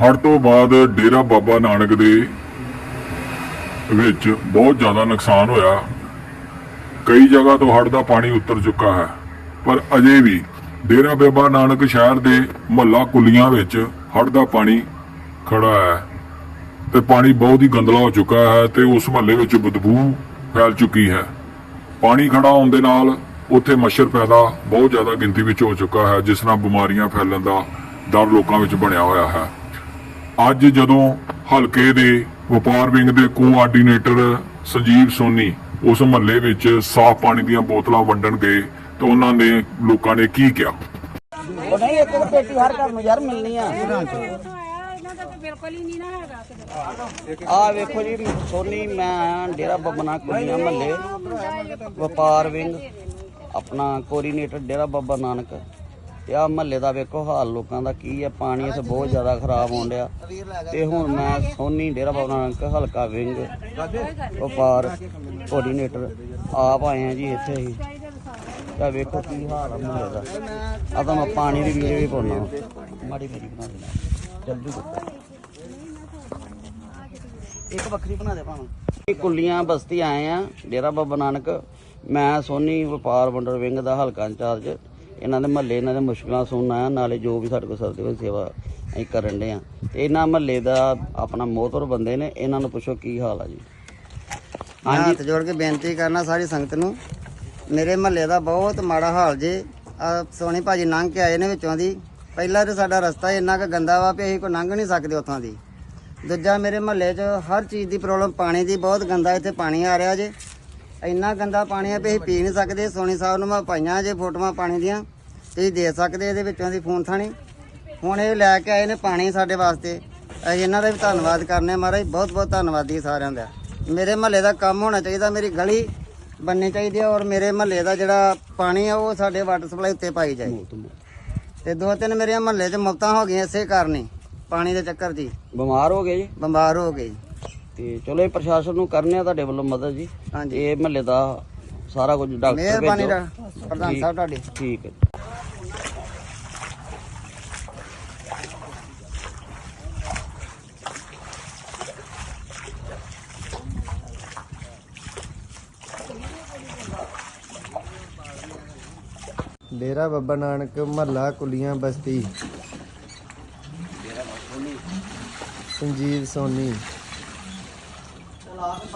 ਹੜ੍ਹ ਤੋਂ ਬਾਅਦ ਡੇਰਾ ਬਾਬਾ ਨਾਨਕ ਦੇ ਵਿੱਚ ਬਹੁਤ ਜ਼ਿਆਦਾ ਨੁਕਸਾਨ ਹੋਇਆ। ਕਈ ਜਗ੍ਹਾ ਤੋਂ ਹੜ੍ਹ ਦਾ ਪਾਣੀ ਉਤਰ ਚੁੱਕਾ ਹੈ, ਪਰ ਅਜੇ ਵੀ ਡੇਰਾ ਬਾਬਾ ਨਾਨਕ ਸ਼ਹਿਰ ਦੇ ਮਹੱਲਾ ਕੁਲੀਆਂ ਵਿੱਚ ਹੜ੍ਹ ਦਾ ਪਾਣੀ ਖੜਾ ਹੈ ਤੇ ਪਾਣੀ ਬਹੁਤ ਹੀ ਗੰਦਲਾ ਹੋ ਚੁੱਕਾ ਹੈ ਤੇ ਉਸ ਮਹੱਲੇ ਵਿੱਚ ਬਦਬੂ ਫੈਲ ਚੁੱਕੀ ਹੈ। ਪਾਣੀ ਖੜਾ ਹੋਣ ਦੇ ਨਾਲ ਉੱਥੇ ਮੱਛਰ ਪੈਦਾ ਬਹੁਤ ਜ਼ਿਆਦਾ ਗਿਣਤੀ ਵਿੱਚ ਹੋ ਚੁੱਕਾ ਹੈ, ਜਿਸ ਨਾਲ ਬਿਮਾਰੀਆਂ ਫੈਲਣ ਦਾ ਡਰ ਲੋਕਾਂ ਵਿੱਚ ਬਣਿਆ ਹੋਇਆ ਹੈ। ਅੱਜ ਜਦੋਂ ਹਲਕੇ ਦੇ ਵਪਾਰ ਵਿੰਗ ਦੇ ਕੋਆਰਡੀਨੇਟਰ ਸੰਜੀਵ ਸੋਨੀ ਉਸ ਮਹੱਲੇ ਵਿੱਚ ਸਾਫ਼ ਪਾਣੀ ਦੀਆਂ ਬੋਤਲਾਂ ਵੰਡਣ ਗਏ ਤਾਂ ਉਹਨਾਂ ਨੇ ਲੋਕਾਂ ਨੇ ਕੀ ਕਿਹਾ? ਉਹ ਨਹੀਂ, ਇੱਕ ਪੇਟੀ ਹਰ ਘਰ ਨੂੰ ਯਾਰ ਮਿਲਣੀ ਆ। ਆ ਵੇਖੋ ਜੀ, ਸੋਨੀ, ਮੈਂ ਡੇਰਾ ਬੱਬਨਾ ਕੁੜੀਆਂ ਮਹੱਲੇ, ਵਪਾਰ ਵਿੰਗ, ਆਪਣਾ ਕੋਆਰਡੀਨੇਟਰ ਡੇਰਾ ਬਾਬਾ ਨਾਨਕ। ਤੇ ਆ ਮਹੱਲੇ ਦਾ ਵੇਖੋ ਹਾਲ, ਲੋਕਾਂ ਦਾ ਕੀ ਹੈ ਪਾਣੀ ਇੱਥੇ ਬਹੁਤ ਜ਼ਿਆਦਾ ਖਰਾਬ ਹੋਣ ਡਿਆ। ਤੇ ਹੁਣ ਮੈਂ ਸੋਨੀ, ਡੇਰਾ ਬਾਬਾ ਨਾਨਕ, ਹਲਕਾ ਵਿੰਗ ਵਪਾਰ ਕੋਆਰਡੀਨੇਟਰ ਆਪ ਆਏ ਆ ਜੀ ਇੱਥੇ ਹੀ ਤਾਂ ਵੇਖੋ ਕੀ ਹਾਲ ਆ ਮਹੱਲੇ ਦਾ। ਆ ਤਾਂ ਮੈਂ ਪਾਣੀ ਦੀ ਵੀਡੀਓ ਵੀ ਪਾਉਣਾ ਮਾੜੀ ਮੇਰੀ ਬਣਾ ਦੇਣਾ। ਜਲਦੀ ਇੱਕ ਵੱਖਰੀ ਬਣਾ ਦੇ ਭਾਵੇਂ। ਕੁੱਲੀਆਂ ਬਸਤੀ ਆਏ ਆ, ਡੇਰਾ ਬਾਬਾ ਨਾਨਕ। ਮੈਂ ਸੋਨੀ ਵਪਾਰ ਵੰਡਰ ਵਿੰਗ ਦਾ ਹਲਕਾ ਇੰਚਾਰਜ। ਇਹਨਾਂ ਦੇ ਮਹੱਲੇ ਇਹਨਾਂ ਦੇ ਮੁਸ਼ਕਲਾਂ ਸੁਣਨ ਆਇਆ ਨਾਲੇ ਜੋ ਵੀ ਸਾਡੇ ਕੋਲ ਸਕਦੇ ਕੋਈ ਸੇਵਾ ਅਸੀਂ ਕਰਨ ਦੇ ਆ ਤੇ ਇਹਨਾਂ ਮਹੱਲੇ ਦਾ ਆਪਣਾ ਮੋਹਤਰ ਬੰਦੇ ਨੇ ਇਹਨਾਂ ਨੂੰ ਪੁੱਛੋ ਕੀ ਹਾਲ ਆ ਜੀ। ਮੈਂ ਹੱਥ ਜੋੜ ਕੇ ਬੇਨਤੀ ਕਰਨਾ ਸਾਰੀ ਸੰਗਤ ਨੂੰ ਮੇਰੇ ਮਹੱਲੇ ਦਾ ਬਹੁਤ ਮਾੜਾ ਹਾਲ ਜੇ ਆ ਸੋਨੀ ਭਾਜੀ ਲੰਘ ਕੇ ਆਏ ਨੇ ਵਿੱਚੋਂ ਦੀ ਪਹਿਲਾਂ ਤੇ ਸਾਡਾ ਰਸਤਾ ਇੰਨਾ ਕੁ ਗੰਦਾ ਵਾ ਵੀ ਅਸੀਂ ਕੋਈ ਲੰਘ ਨਹੀਂ ਸਕਦੇ ਉੱਥੋਂ ਦੀ। ਦੂਜਾ ਮੇਰੇ ਮਹੱਲੇ 'ਚ ਹਰ ਚੀਜ਼ ਦੀ ਪ੍ਰੋਬਲਮ ਪਾਣੀ ਦੀ ਬਹੁਤ ਗੰਦਾ ਇੱਥੇ ਪਾਣੀ ਆ ਰਿਹਾ ਜੇ। ਇੰਨਾ ਗੰਦਾ ਪਾਣੀ ਆ ਵੀ ਅਸੀਂ ਪੀ ਨਹੀਂ ਸਕਦੇ। ਸੋਨੀ ਸਾਹਿਬ ਨੂੰ ਮੈਂ ਪਾਈਆਂ ਜੇ ਫੋਟੋਆਂ ਪਾਣੀ ਦੀਆਂ। ਤੁਸੀਂ ਦੇ ਸਕਦੇ ਇਹਦੇ ਵਿੱਚੋਂ ਦੀ ਫੋਨ ਥਾਣੀ। ਹੁਣ ਇਹ ਲੈ ਕੇ ਆਏ ਨੇ ਪਾਣੀ ਸਾਡੇ ਵਾਸਤੇ। ਅਸੀਂ ਇਹਨਾਂ ਦਾ ਵੀ ਧੰਨਵਾਦ ਕਰਨੇ ਆ ਮਹਾਰਾਜ ਬਹੁਤ ਬਹੁਤ ਧੰਨਵਾਦੀ ਸਾਰਿਆਂ ਦਾ। ਮੇਰੇ ਮਹੱਲੇ ਦਾ ਕੰਮ ਹੋਣਾ ਚਾਹੀਦਾ ਮੇਰੀ ਗਲੀ ਬਣਨੀ ਚਾਹੀਦੀ ਹੈ ਔਰ ਮੇਰੇ ਮਹੱਲੇ ਦਾ ਜਿਹੜਾ ਪਾਣੀ ਆ ਉਹ ਸਾਡੇ ਵਾਟਰ ਸਪਲਾਈ ਉੱਤੇ ਪਾਈ ਜਾਏ। ਤੇ ਦੋ ਤਿੰਨ ਮੇਰੇ ਮਹੱਲੇ 'ਚ ਮੌਤਾਂ ਹੋ ਗਈਆਂ ਇਸੇ ਕਾਰਨ ਹੀ ਪਾਣੀ ਦੇ ਚੱਕਰ 'ਚ ਹੀ। ਬਿਮਾਰ ਹੋ ਗਏ ਜੀ। ਬਿਮਾਰ ਹੋ ਗਏ ਤੇ ਚਲੋ ਇਹ ਪ੍ਰਸ਼ਾਸਨ ਨੂੰ ਕਰਨੇ ਆ ਤੁਹਾਡੇ ਵੱਲੋਂ ਮਦਦ ਜੀ। ਹਾਂਜੀ। ਇਹ ਮਹੱਲੇ ਦਾ ਸਾਰਾ ਕੁਝ ਡਾਕਟਰ ਮਿਹਰਬਾਨੀ ਡਾ- ਪ੍ਰਧਾਨ ਸਾਹਿਬ ਤੁਹਾਡੀ। ਠੀਕ ਹੈ ਡੇਰਾ ਬੱਬਾ ਨਾਨਕ ਮਹੱਲਾ ਕੁਲੀਆਂ ਬਸਤੀ। ਸੰਜੀਵ ਸੋਨੀ। lot of